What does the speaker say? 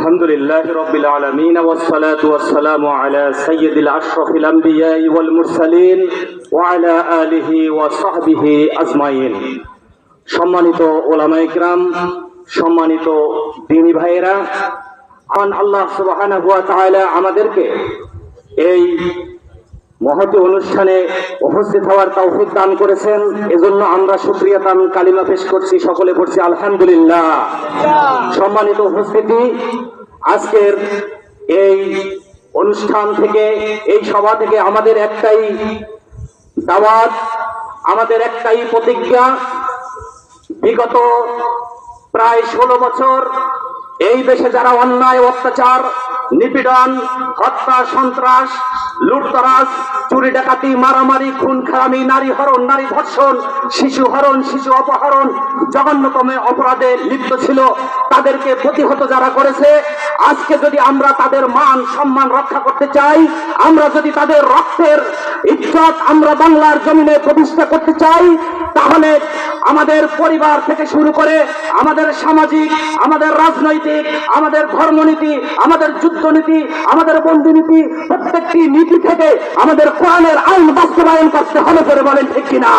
الحمد لله رب العالمين والصلاة والسلام على سيد الأشرف الأنبياء والمرسلين وعلى آله وصحبه أجمعين সম্মানিত ওলামা ইকরাম সম্মানিত দিনী ভাইয়েরা আন আল্লাহ সুবহানাহু ওয়া তাআলা আমাদেরকে এই মহতি অনুষ্ঠানে উপস্থিত হওয়ার তৌফিক দান করেছেন এজন্য আমরা শুকরিয়া দান কালিমা পেশ করছি সকলে পড়ছি আলহামদুলিল্লাহ সম্মানিত উপস্থিতি আজকের এই অনুষ্ঠান থেকে, এই সভা থেকে আমাদের একটাই দাওয়াত, আমাদের একটাই প্রতিজ্ঞা। বিগত প্রায় ষোলো বছর এই দেশে যারা অন্যায়, অত্যাচার নিপীড়ন, হত্যা, সন্ত্রাস, লুটতরাজ, চুরি ডাকাতি, মারামারি, খুন, খারামি, নারী হরণ, নারী ধর্ষণ, শিশু হরণ, শিশু অপহরণ, জঘন্যতম অপরাধে লিপ্ত ছিল তাদেরকে প্রতিহত যারা করেছে। আজকে যদি আমরা তাদের মান, সম্মান রক্ষা করতে চাই, আমরা যদি তাদের রক্তের ইজ্জত আমরা বাংলার জমিনে প্রতিষ্ঠা করতে চাই, তাহলে আমাদের পরিবার থেকে শুরু করে আমাদের সামাজিক, আমাদের রাজনৈতিক, আমাদের ধর্মনীতি, আমাদের যুদ্ধনীতি, আমাদের বন্ধুনীতি, প্রত্যেকটি নীতি থেকে আমাদের কোরআনের আইন বাস্তবায়ন করতে হবে করে বলেন ঠিক কিনা?